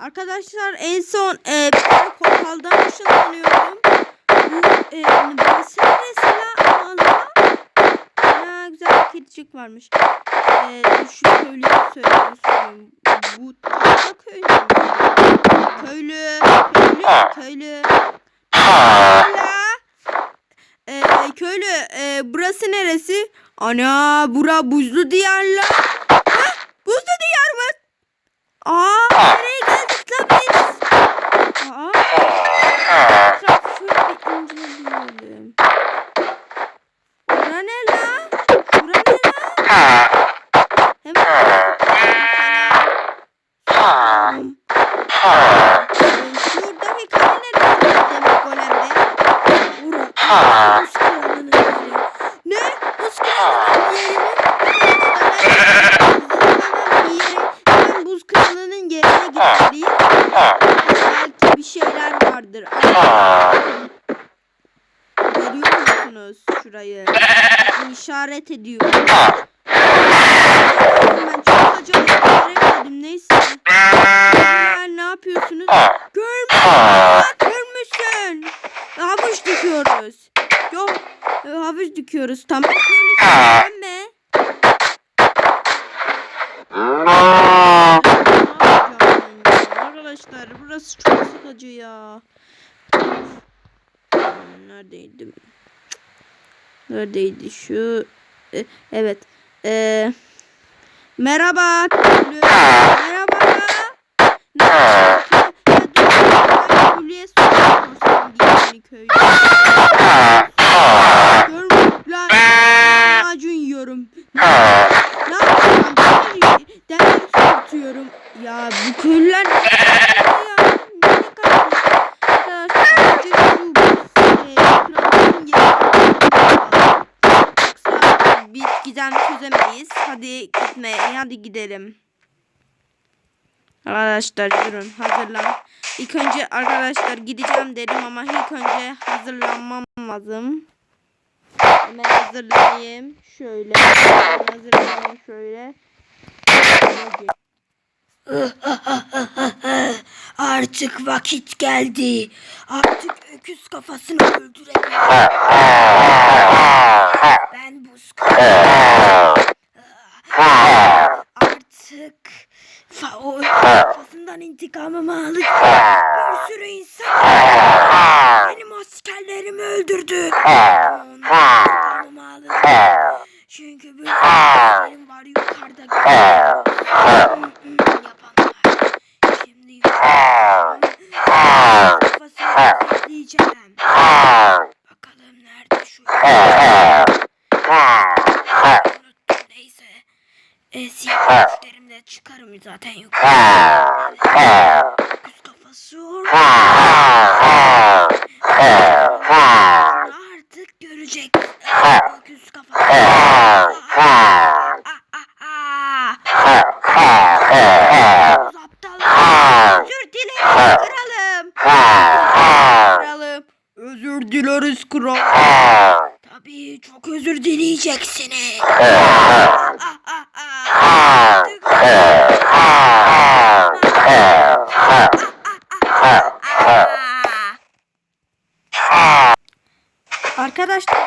Arkadaşlar en son e, portaldan ışınlanıyorum. Bu e, neresi la? Allah. Ha, güzel kedicik varmış. E, şu köylüye söylüyorum. Bu tarla köylü? Köylü. Köylü. Köylü. E, köylü. E, burası neresi? Ana bura buzlu diyar la. Ha, buzlu diyar mı? Aa nereye Ne? Buz kralının yeri mi? Hemen bir yere, hemen buz kralının yerine gitmeliyiz. Belki bir şeyler vardır. Görüyor musunuz şurayı? İşaret ediyor. Ben çok acayip göremedim. Neyse. Bunlar ne yapıyorsunuz? Görmüş. Havuç dikiyoruz. Yok. e, Havuç dikiyoruz. Tamam. Öyle mi? Arkadaşlar burası çok sıkıcı ya. Neredeydim? Neredeydi şu? E, evet. E, köylü. Merhaba. Merhaba. Köylüye soruyorsun diyeceğini köylü. Görmüyor lan. Macun yiyorum. Ne yapacağım? Demir, demir tutuyorum. Ya bu köylüler ne yapıyor ya? Ne kadar Arkadaşlar bence şu e, kralın yeri- Yoksa biz gizem çözemeyiz. Hadi gitmeye, hadi gidelim. Arkadaşlar durun hazırlan. İlk önce arkadaşlar gideceğim dedim ama ilk önce hazırlanmam lazım. Hemen hazırlayayım. Şöyle. Hazırlayayım şöyle. Artık vakit geldi. Artık öküz kafasını öldürebilirim. Ben buz Artık fa o kafasından intikamımı alacağım. Bir sürü insan benim askerlerimi öldürdü. Ondan intikamımı alacağım. Çünkü böyle askerlerim var yukarıda. nome já tenho. Os Cafaçu.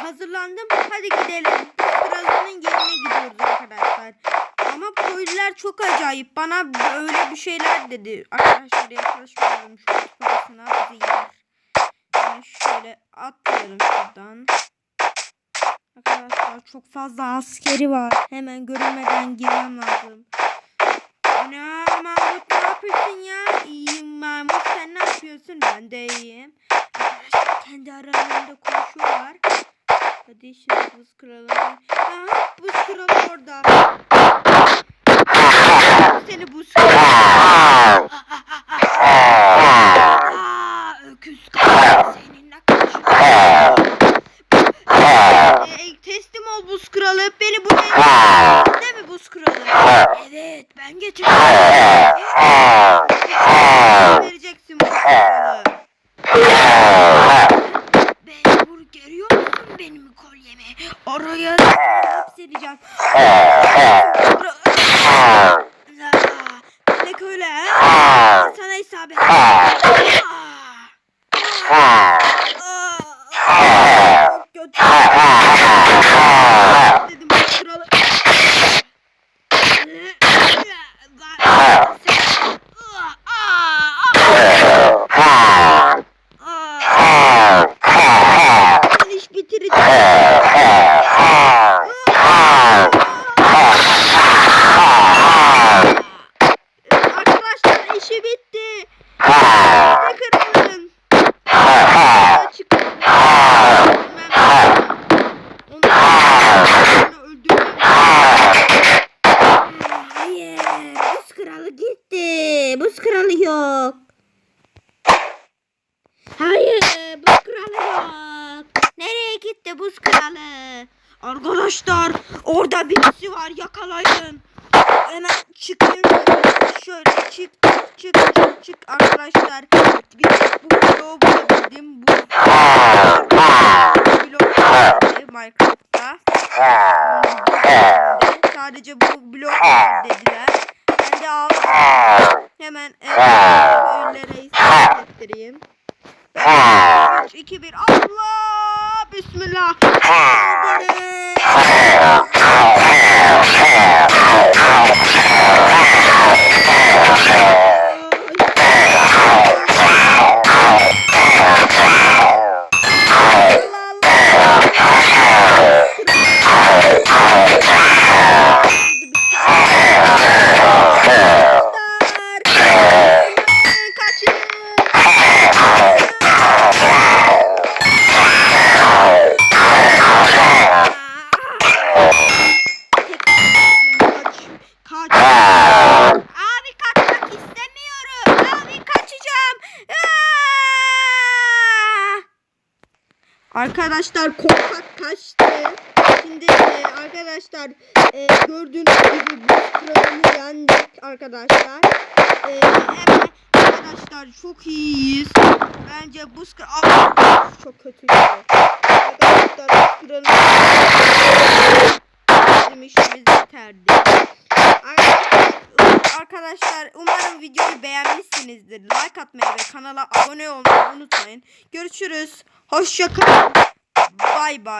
Hazırlandım. Hadi gidelim. Kralının yerine gidiyoruz arkadaşlar. Ama köylüler çok acayip. Bana öyle bir şeyler dedi. Arkadaşlar yaklaşmayalım şu parasına bizi yer. Ben şöyle atlayalım şuradan. Arkadaşlar çok fazla askeri var. Hemen görünmeden girmem lazım. Ana Mahmut ne yapıyorsun ya? İyiyim Mahmut sen ne yapıyorsun? Ben de iyiyim. Arkadaşlar kendi aralarında konuşuyorlar. Hadi şimdi buz kralı. Aha buz kralı orada. Seni buz kralı. Aa, öküz kralı seninle. Ee, teslim ol buz kralı. Beni buraya Değil mi buz kralı? Evet ben getirdim. yapacağım. Ne öyle Sana isabet. Dedim kralı. Orada birisi var yakalayın. Hemen çıkayım şöyle çık çık çık çık arkadaşlar. Bir bu bloğu bulabildim. Bu blok Minecraft'ta. Sadece bu blok dediler. Ben de aldım. Hemen e, köylere ispat ettireyim. 3, 2, 1 Allah Arkadaşlar korkak kaçtı. Şimdi e, arkadaşlar e, gördüğünüz gibi buz kralını yendik arkadaşlar. E, hemen arkadaşlar çok iyiyiz. Bence buz kralı çok kötü. Arkadaşlar buz kralını bizim işimiz biterdi. Arkadaşlar, arkadaşlar umarım videoyu beğenmişsinizdir. Like atmayı ve kanala abone olmayı unutmayın. Görüşürüz. Hoşçakalın. Bay bay.